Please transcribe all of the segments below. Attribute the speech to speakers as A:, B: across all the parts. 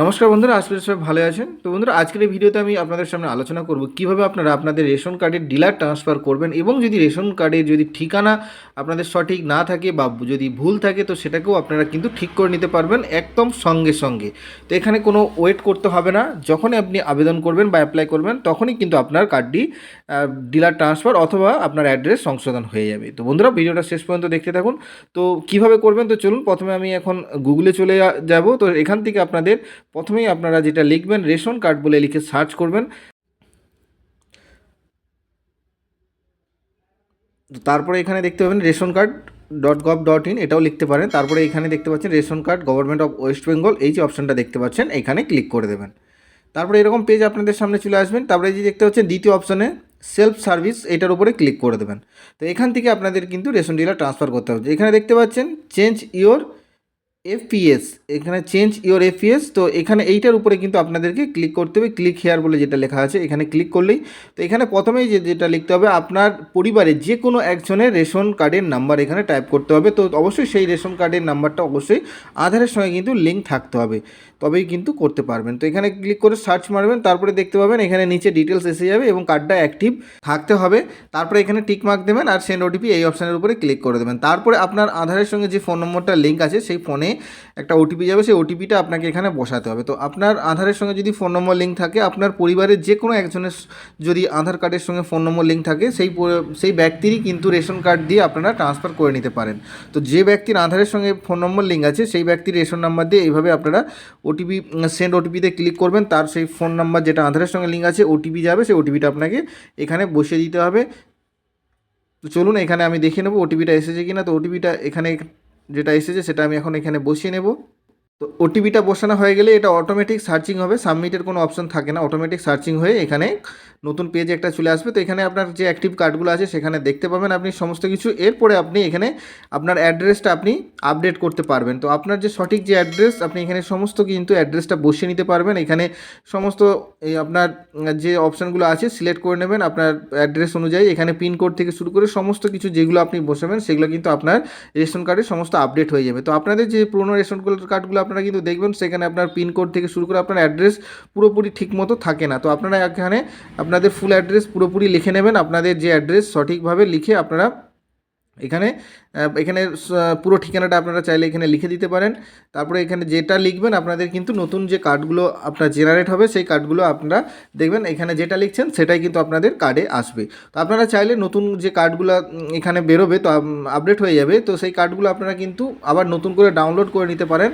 A: নমস্কার বন্ধুরা আজকে সব ভালো আছেন। তো বন্ধুরা, আজকের এই ভিডিওতে আমি আপনাদের সামনে আলোচনা করব কীভাবে আপনারা আপনাদের রেশন কার্ডের ডিলার ট্রান্সফার করবেন এবং যদি রেশন কার্ডের যদি ঠিকানা আপনাদের সঠিক না থাকে বা যদি ভুল থাকে, তো সেটাকেও আপনারা কিন্তু ঠিক করে নিতে পারবেন একদম সঙ্গে সঙ্গে। তো এখানে কোনো ওয়েট করতে হবে না। যখনই আপনি আবেদন করবেন বা অ্যাপ্লাই করবেন, তখনই কিন্তু আপনার কার্ডটি ডিলার ট্রান্সফার অথবা আপনার অ্যাড্রেস সংশোধন হয়ে যাবে। তো বন্ধুরা, ভিডিওটা শেষ পর্যন্ত দেখতে থাকুন। তো কীভাবে করবেন? তো চলুন, প্রথমে আমি এখন গুগলে চলে যাব। তো এখান থেকে আপনাদের প্রথমেই আপনারা যেটা লিখবেন, রেশন কার্ড বলে লিখে সার্চ করবেন। তারপরে এখানে দেখতে পাবেন ration card dot gov dot in, এটাও লিখতে পারেন। তারপরে এখানে দেখতে পাচ্ছেন ration card, government of West Bengal, এই যে অপশানটা দেখতে পাচ্ছেন, এখানে ক্লিক করে দেবেন। তারপরে এরকম পেজ আপনাদের সামনে চলে আসবেন। তারপরে যে দেখতে পাচ্ছেন দ্বিতীয় অপশানে সেলফ সার্ভিস, এটার উপরে ক্লিক করে দেবেন। তো এখান থেকে আপনাদের কিন্তু রেশন ডিলার ট্রান্সফার করতে হবে। এখানে দেখতে পাচ্ছেন, চেঞ্জ ইওর এফপিএস এখানে চেঞ্জ ইওর এফপিএস তো এখানে এইটার উপরে কিন্তু আপনাদেরকে ক্লিক করতে হবে ক্লিক হেয়ার বলে যেটা লেখা আছে, এখানে ক্লিক করলেই। তো এখানে প্রথমেই যে যেটা লিখতে হবে, আপনার পরিবারে যে কোনো একজনের রেশন কার্ডের নাম্বার এখানে টাইপ করতে হবে। তো অবশ্যই সেই রেশন কার্ডের নাম্বারটা অবশ্যই আধারের সঙ্গে কিন্তু লিঙ্ক থাকতে হবে, তবেই কিন্তু করতে পারবেন। তো এখানে ক্লিক করে সার্চ মারবেন, তারপরে দেখতে পাবেন, এখানে নিচে ডিটেলস এসে যাবে এবং কার্ডটা অ্যাক্টিভ থাকতে হবে। তারপরে এখানে টিক মার্ক দেবেন আর সেন্ড ওটিপি এই অপশানের উপরে ক্লিক করে দেবেন। তারপরে আপনার আধারের সঙ্গে যে ফোন নম্বরটা লিঙ্ক আছে, সেই ফোনে একটা ওটিপি যাবে, সেই ওটিপিটা আপনাকে এখানে বসাতে হবে। তো আপনার আধারের সঙ্গে যদি ফোন নম্বর লিঙ্ক থাকে, আপনার পরিবারের যে কোনো একজনের যদি আধার কার্ডের সঙ্গে ফোন নম্বর লিঙ্ক থাকে, সেই সেই ব্যক্তিরই কিন্তু রেশন কার্ড দিয়ে আপনারা ট্রান্সফার করে নিতে পারেন। তো যে ব্যক্তির আধারের সঙ্গে ফোন নম্বর লিঙ্ক আছে, সেই ব্যক্তির রেশন নাম্বার দিয়ে এইভাবে আপনারা ওটিপি সেন্ড ওটিপিতে ক্লিক করবেন, তার সেই ফোন নাম্বার যেটা আধারের সঙ্গে লিঙ্ক আছে ওটিপি যাবে, সেই ওটিপিটা আপনাকে এখানে বসিয়ে দিতে হবে। তো চলুন, এখানে আমি দেখে নেব ওটিপিটা এসেছে কিনা। তো ওটিপিটা এখানে যেটা এসেছে সেটা আমি এখন এখানে বসিয়ে নেব। তো ওটিপিটা বসানো হয়ে গেলে এটা অটোমেটিক সার্চিং হবে সাবমিটের কোনো অপশন থাকে না অটোমেটিক সার্চিং হয়ে এখানে নতুন পেজ একটা চলে আসবে। তো এখানে আপনার যে অ্যাক্টিভ কার্ডগুলো আছে সেখানে দেখতে পাবেন আপনি সমস্ত কিছু। এরপরে আপনি এখানে আপনার অ্যাড্রেসটা আপনি আপডেট করতে পারবেন। তো আপনার যে সঠিক যে অ্যাড্রেস আপনি এখানে সমস্ত কিন্তু অ্যাড্রেসটা বসিয়ে নিতে পারবেন। এখানে সমস্ত এই আপনার যে অপশানগুলো আছে সিলেক্ট করে নেবেন আপনার অ্যাড্রেস অনুযায়ী। এখানে পিনকোড থেকে শুরু করে সমস্ত কিছু যেগুলো আপনি বসাবেন, সেগুলো কিন্তু আপনার রেশন কার্ডে সমস্ত আপডেট হয়ে যাবে। তো আপনাদের যে পুরোনো রেশন কার্ডগুলো আপনারা কিন্তু দেখবেন সেখানে আপনার পিনকোড থেকে শুরু করে আপনার অ্যাড্রেস পুরোপুরি ঠিকমতো থাকে না। তো আপনারা এখানে আপনাদের ফুল অ্যাড্রেস পুরোপুরি লিখে নেবেন, আপনাদের যে অ্যাড্রেস সঠিকভাবে লিখে আপনারা এখানে এখানে পুরো ঠিকানাটা আপনারা চাইলে এখানে লিখে দিতে পারেন। তারপরে এখানে যেটা লিখবেন, আপনাদের কিন্তু নতুন যে কার্ডগুলো আপনার জেনারেট হবে, সেই কার্ডগুলো আপনারা দেখবেন, এখানে যেটা লিখছেন সেটাই কিন্তু আপনাদের কার্ডে আসবে। তো আপনারা চাইলে নতুন যে কার্ডগুলো এখানে বেরোবে, তো আপডেট হয়ে যাবে। তো সেই কার্ডগুলো আপনারা কিন্তু আবার নতুন করে ডাউনলোড করে নিতে পারেন।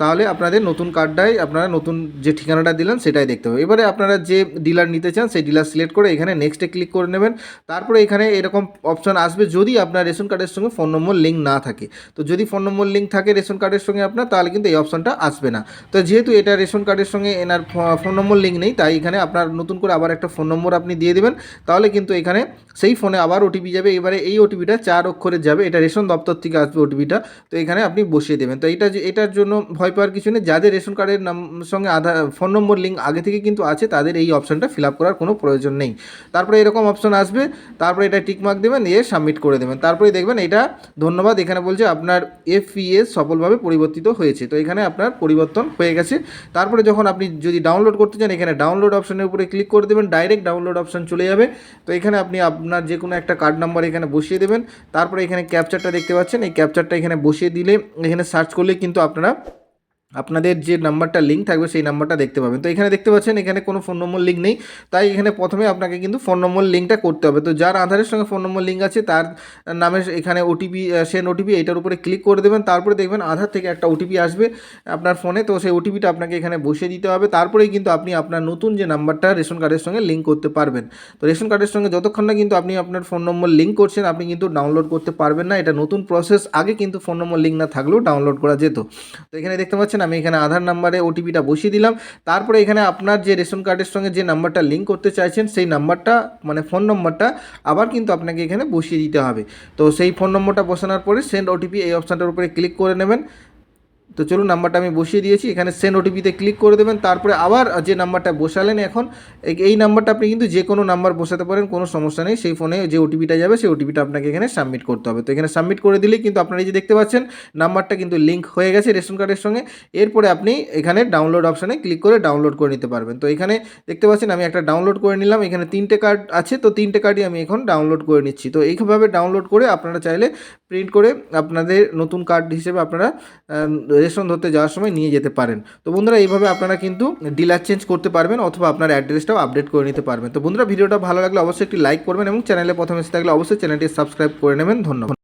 A: তাহলে আপনাদের নতুন কার্ডটাই আপনারা নতুন যে ঠিকানাটা দিলেন সেটাই দেখতে হবে। এবারে আপনারা যে ডিলার নিতে চান সেই ডিলার সিলেক্ট করে এখানে নেক্সটে ক্লিক করে নেবেন। তারপরে এখানে এরকম অপশন আসবে যদি আপনার রেশন কার্ডের সঙ্গে ফোন নম্বর লিঙ্ক না থাকে। তো যদি ফোন নম্বর লিঙ্ক থাকে রেশন কার্ডের সঙ্গে আপনার, তাহলে কিন্তু এই অপশনটা আসবে না। তো যেহেতু এটা রেশন কার্ডের সঙ্গে এনার ফোন নম্বর লিঙ্ক নেই, তাই এখানে আপনার নতুন করে আবার একটা ফোন নম্বর আপনি দিয়ে দেবেন। তাহলে কিন্তু এখানে সেই ফোনে আবার ওটিপি যাবে। এবারে এই ওটিপিটা চার অক্ষরের যাবে। এটা রেশন দপ্তর থেকে আসবে ওটিপিটা তো এখানে আপনি বসিয়ে দেবেন। তো এটা এটার জন্য ভয় পাওয়ার কিছু নেই। যাদের রেশন কার্ডের নাম, সঙ্গে আধার, ফোন নম্বর, লিঙ্ক আগে থেকে কিন্তু আছে, তাদের এই অপশনটা ফিল আপ করার কোনো প্রয়োজন নেই। তারপরে এরকম অপশান আসবে, তারপরে এটা টিকমার্ক দেবেন এ সাবমিট করে দেবেন। তারপরে দেখবেন এটা ধন্যবাদ, এখানে বলছে আপনার এফপিএস সফলভাবে পরিবর্তিত হয়েছে। তো এখানে আপনার পরিবর্তন হয়ে গেছে। তারপরে যখন আপনি যদি ডাউনলোড করতে চান, এখানে ডাউনলোড অপশনের উপরে ক্লিক করে দেবেন, ডাইরেক্ট ডাউনলোড অপশন চলে যাবে। তো এখানে আপনি আপনার যে কোনো একটা কার্ড নাম্বার এখানে বসিয়ে দেবেন। তারপরে এখানে ক্যাপচারটা দেখতে পাচ্ছেন, এই ক্যাপচারটা এখানে বসিয়ে দিলে, এখানে সার্চ করলে কিন্তু আপনারা আপনাদের যে নাম্বারটা লিঙ্ক থাকবে, সেই নাম্বারটা দেখতে পাবেন। তো এখানে দেখতে পাচ্ছেন, এখানে কোনো ফোন নম্বর লিঙ্ক নেই। তাই এখানে প্রথমে আপনাকে কিন্তু ফোন নম্বর লিঙ্কটা করতে হবে। তো যার আধারের সঙ্গে ফোন নম্বর লিঙ্ক আছে, তার নামে এখানে ওটিপি সেন ওটিপি এইটার উপরে ক্লিক করে দেবেন। তারপরে দেখবেন আধার থেকে একটা ওটিপি আসবে আপনার ফোনে তো সেই ওটিপিটা আপনাকে এখানে বসিয়ে দিতে হবে। তারপরেই কিন্তু আপনি আপনার নতুন যে নাম্বারটা, রেশন কার্ডের সঙ্গে লিঙ্ক করতে পারবেন। তো রেশন কার্ডের সঙ্গে যতক্ষণ না কিন্তু আপনি আপনার ফোন নম্বর লিঙ্ক করছেন, আপনি কিন্তু ডাউনলোড করতে পারবেন না। এটা নতুন প্রসেস আগে কিন্তু ফোন নম্বর লিঙ্ক না থাকলেও ডাউনলোড করা যেত। তো এখানে দেখতে পাচ্ছেন আমি এখানে আধার নাম্বারে ওটিপিটা বসিয়ে দিলাম। তারপরে এখানে আপনার যে রেশন কার্ডের সঙ্গে যে নাম্বারটা লিঙ্ক করতে চাইছেন, সেই নাম্বারটা মানে ফোন নম্বরটা আবার কিন্তু আপনাকে এখানে বসিয়ে দিতে হবে। তো সেই ফোন নম্বরটা বসানোর পরে সেন্ড ওটিপি এই অপশানটার উপরে ক্লিক করে নেবেন। তো চলুন নাম্বারটা আমি বসিয়ে দিয়েছি, এখানে সেন্ড ওটিপিতে ক্লিক করে দেবেন, তারপরে আবার যে নাম্বারটা বসালেন এখন, এই- নাম্বারটা আপনি কিন্তু যে কোনো নাম্বার বসাতে পারেন, কোনো সমস্যা নেই, সেই ফোনে যে ওটিপিটা যাবে, সেই ওটিপিটা আপনাকে এখানে সাবমিট করতে হবে। তো এখানে সাবমিট করে দিলেই কিন্তু আপনারা এই যে দেখতে পাচ্ছেন, নাম্বারটা কিন্তু লিঙ্ক হয়ে গেছে রেশন কার্ডের সঙ্গে, এরপরে আপনি এখানে ডাউনলোড অপশানে ক্লিক করে ডাউনলোড করে নিতে পারবেন। তো এখানে দেখতে পাচ্ছেন আমি একটা ডাউনলোড করে নিলাম, এখানে তিনটে কার্ড আছে, তো তিনটে কার্ডই আমি এখন ডাউনলোড করে নিচ্ছি। তো এইভাবে ডাউনলোড করে আপনারা চাইলে প্রিন্ট করে আপনাদের নতুন কার্ড হিসেবে আপনারা রেশন ধরতে যাওয়ার সময় নিয়ে যেতে পারেন। তো বন্ধুরা, এইভাবে আপনারা কিন্তু ডিলার চেঞ্জ করতে পারবেন অথবা আপনার অ্যাড্রেসটাও আপডেট করে নিতে পারবেন। তো বন্ধুরা, ভিডিওটা ভালো লাগলে অবশ্যই একটি লাইক করবেন এবং চ্যানেলে প্রথমে এসে থাকলে অবশ্যই চ্যানেলটি সাবস্ক্রাইব করে নেবেন। ধন্যবাদ।